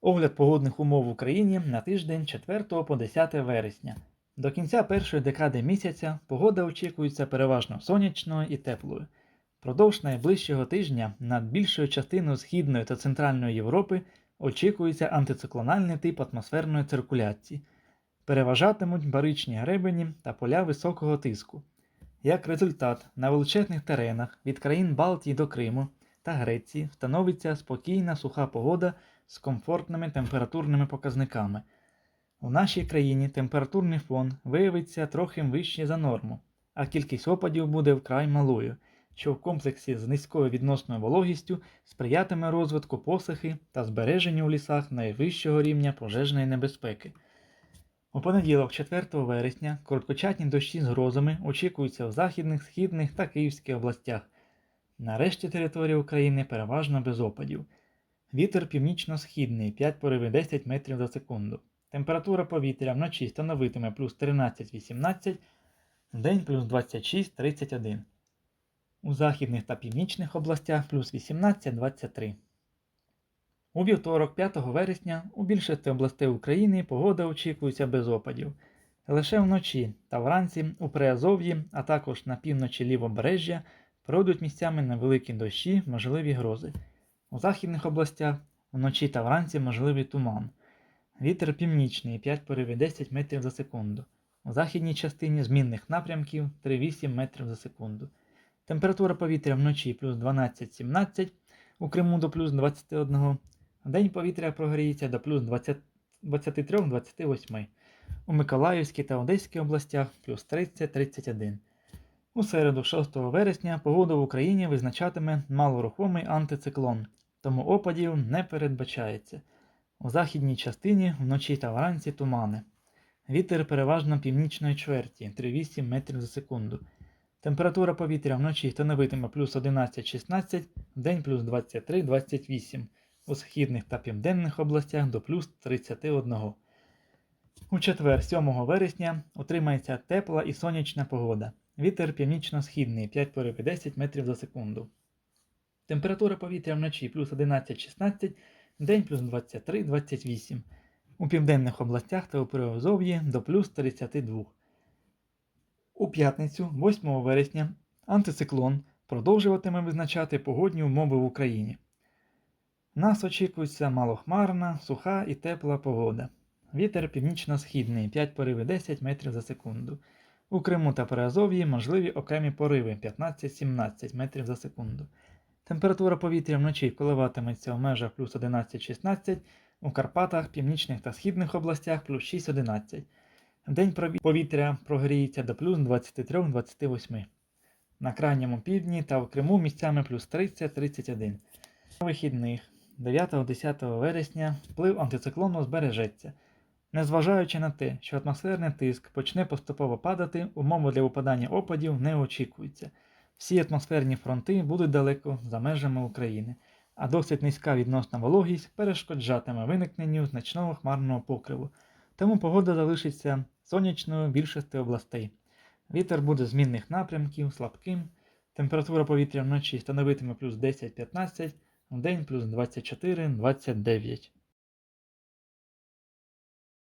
Огляд погодних умов в Україні на тиждень 4 по 10 вересня. До кінця першої декади місяця погода очікується переважно сонячною і теплою. Продовж найближчого тижня над більшою частиною Східної та Центральної Європи очікується антициклональний тип атмосферної циркуляції. Переважатимуть баричні гребені та поля високого тиску. Як результат, на величезних теренах від країн Балтії до Криму та Греції встановиться спокійна суха погода з комфортними температурними показниками. У нашій країні температурний фон виявиться трохи вищий за норму, а кількість опадів буде вкрай малою, що в комплексі з низькою відносною вологістю сприятиме розвитку посухи та збереженню у лісах найвищого рівня пожежної небезпеки. У понеділок, 4 вересня, короткочасні дощі з грозами очікуються в західних, східних та Київських областях. Нарешті території України переважно без опадів. Вітер північно-східний 5 пориви 10 метрів за секунду. Температура повітря вночі становитиме плюс 13-18, вдень плюс 26-31. У західних та північних областях плюс 18-23. У вівторок, 5 вересня, у більшості областей України погода очікується без опадів. Лише вночі та вранці у Приазов'ї, а також на півночі лівобережжя пройдуть місцями невеликі дощі, можливі грози. У західних областях вночі та вранці можливий туман. Вітер північний 5 поривів 10 метрів за секунду. У західній частині змінних напрямків 3-8 метрів за секунду. Температура повітря вночі плюс 12-17, у Криму до плюс 21, День повітря прогріється до плюс 23-28. У Миколаївській та Одеській областях плюс 30-31. У середу, 6 вересня, погоду в Україні визначатиме малорухомий антициклон, тому опадів не передбачається. У західній частині вночі та вранці тумани. Вітер переважно північної чверті 3,8 метрів за секунду. Температура повітря вночі становитиме плюс 11-16, вдень плюс 23-28 у східних та південних областях до плюс 31. У четвер, 7 вересня, утримається тепла і сонячна погода. Вітер північно-східний 5 пориви 10 метрів за секунду. Температура повітря вночі плюс 11-16, день плюс 23-28. У південних областях та у Приазов'ї до плюс 32. У п'ятницю, 8 вересня, антициклон продовжуватиме визначати погодні умови в Україні. Нас очікується малохмарна, суха і тепла погода. Вітер північно-східний 5 пориви 10 метрів за секунду. У Криму та Приазов'ї можливі окремі пориви 15-17 метрів за секунду. Температура повітря вночі коливатиметься в межах плюс 11-16, у Карпатах, північних та східних областях плюс 6-11. Вдень повітря прогріється до плюс 23-28. На крайньому півдні та в Криму місцями плюс 30-31. На вихідних 9-10 вересня вплив антициклону збережеться. Незважаючи на те, що атмосферний тиск почне поступово падати, умови для випадання опадів не очікуються. Всі атмосферні фронти будуть далеко за межами України, а досить низька відносна вологість перешкоджатиме виникненню значного хмарного покриву, тому погода залишиться сонячною в більшості областей. Вітер буде змінних напрямків, слабким, температура повітря вночі становитиме плюс 10-15, вдень плюс 24-29.